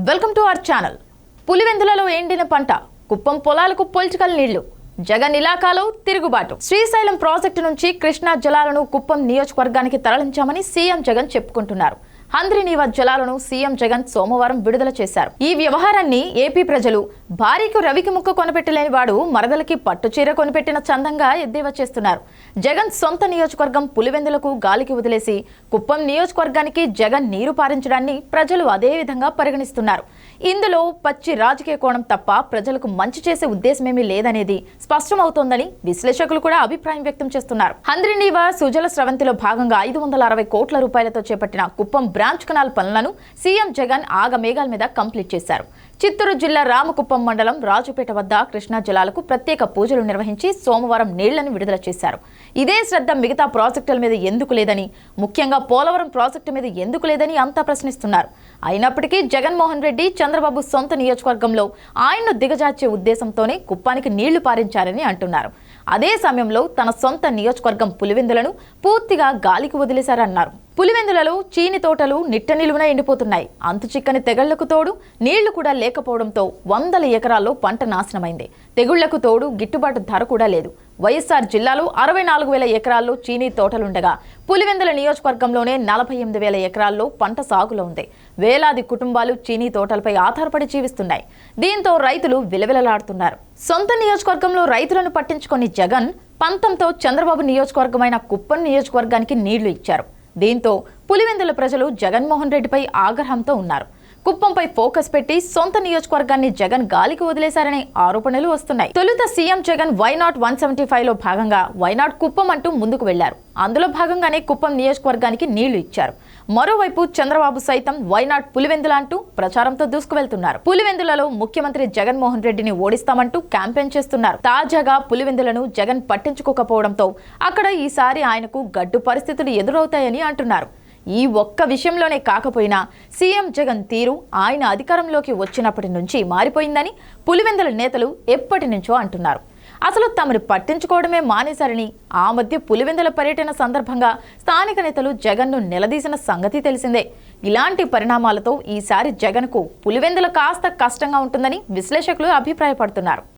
Welcome to our channel. పులివెందులలో ఎండిన పంట కుప్పం పొలాలకు పొలిటికల్ నీళ్ళు జగన్ ఇలాకాలో తిరుగుబాటు. శ్రీశైలం ప్రాజెక్టు నుంచి కృష్ణా జలాలను కుప్పం నియోజకవర్గానికి తరలించామని సీఎం జగన్ చెప్పుకుంటున్నారు. హంద్రినీవా జలాలను సీఎం జగన్ సోమవారం విడుదల చేశారు. ఈ వ్యవహారాన్ని ఏపీ ప్రజలు భారీకు రవికి ముక్క కొనపెట్టలేని వాడు మరదలకి పట్టు చీర కొనిపెట్టిన చందంగా ఎద్దేవా చేస్తున్నారు. జగన్ సొంత నియోజకవర్గం పులివెందులకు గాలికి వదిలేసి కుప్పం నియోజకవర్గానికి జగన్ నీరు పారించడాన్ని ప్రజలు అదే విధంగా పరిగణిస్తున్నారు. ఇందులో పచ్చి రాజకీయ కోణం తప్ప ప్రజలకు మంచి చేసే ఉద్దేశమేమీ లేదనేది స్పష్టమవుతోందని విశ్లేషకులు కూడా అభిప్రాయం వ్యక్తం చేస్తున్నారు. హంద్రినీవ సుజల స్రవంతిలో భాగంగా ఐదు వందల అరవై కోట్ల రూపాయలతో చేపట్టిన కుప్పం బ్రాంచ్ కెనాల్ పనులను సీఎం జగన్ ఆగమేఘాల మీద కంప్లీట్ చేశారు. చిత్తూరు జిల్లా రామకుప్పం మండలం రాజుపేట వద్ద కృష్ణా జలాలకు ప్రత్యేక పూజలు నిర్వహించి సోమవారం నీళ్ళను విడుదల చేశారు. ఇదే శ్రద్ధ మిగతా ప్రాజెక్టుల మీద ఎందుకు లేదని ముఖ్యంగా పోలవరం ప్రాజెక్టు మీద ఎందుకు లేదని అంతా ప్రశ్నిస్తున్నారు. అయినప్పటికీ జగన్మోహన్ రెడ్డి చంద్రబాబు సొంత నియోజకవర్గంలో ఆయన్ను దిగజార్చే ఉద్దేశంతోనే కుప్పానికి నీళ్ళు పారించారని అంటున్నారు. అదే సమయంలో తన సొంత నియోజకవర్గం పులివెందులను పూర్తిగా గాలికి వదిలేశారన్నారు. పులివెందులలో చీని తోటలు నిట్ట నిలువున ఎండిపోతున్నాయి. అంతు చిక్కని తెగళ్ళకు తోడు నీళ్ళు కూడా లేకపోవడంతో వందల ఎకరాల్లో పంట నాశనమైంది. తెగుళ్ళకు తోడు గిట్టుబాటు ధర కూడా లేదు. వైఎస్ఆర్ జిల్లాలో అరవై నాలుగు వేల ఎకరాల్లో చీనీ తోటలుండగా పులివెందుల నియోజకవర్గంలోనే నలభై ఎనిమిది వేల ఎకరాల్లో పంట సాగులో ఉంది. వేలాది కుటుంబాలు చీనీ తోటలపై ఆధారపడి జీవిస్తున్నాయి. దీంతో రైతులు విలవిలలాడుతున్నారు. సొంత నియోజకవర్గంలో రైతులను పట్టించుకొని జగన్ పంతంతో చంద్రబాబు నియోజకవర్గమైన కుప్పం నియోజకవర్గానికి నీళ్ళు ఇచ్చారు. దీంతో పులివెందుల ప్రజలు జగన్మోహన్ రెడ్డిపై ఆగ్రహంతో ఉన్నారు. కుప్పంపై ఫోకస్ పెట్టి సొంత నియోజకవర్గాన్ని జగన్ గాలికి వదిలేశారనే ఆరోపణలు వస్తున్నాయి. తొలుత CM Jagan why not one seventy ఫైవ్లో భాగంగా వైనాట్ కుప్పం అంటూ ముందుకు వెళ్ళారు. అందులో భాగంగానే కుప్పం నియోజకవర్గానికి నీళ్ళు ఇచ్చారు. మరోవైపు చంద్రబాబు సైతం వైనాట్ పులివెందుల అంటూ ప్రచారంతో దూసుకువెళ్తున్నారు. పులివెందులలో ముఖ్యమంత్రి జగన్మోహన్ రెడ్డిని ఓడిస్తామంటూ క్యాంపెయిన్ చేస్తున్నారు. తాజాగా పులివెందులను జగన్ పట్టించుకోకపోవడంతో అక్కడ ఈసారి ఆయనకు గడ్డు పరిస్థితులు ఎదురవుతాయని అంటున్నారు. ఈ ఒక్క విషయంలోనే కాకపోయినా సీఎం జగన్ తీరు ఆయన అధికారంలోకి వచ్చినప్పటి నుంచి మారిపోయిందని పులివెందుల నేతలు ఎప్పటి నుంచో అంటున్నారు. అసలు తమను పట్టించుకోవడమే మానేశారని ఆ మధ్య పులివెందుల పర్యటన సందర్భంగా స్థానిక నేతలు జగన్ను నిలదీసిన సంగతి తెలిసిందే. ఇలాంటి పరిణామాలతో ఈసారి జగన్కు పులివెందుల కాస్త కష్టంగా ఉంటుందని విశ్లేషకులు అభిప్రాయపడుతున్నారు.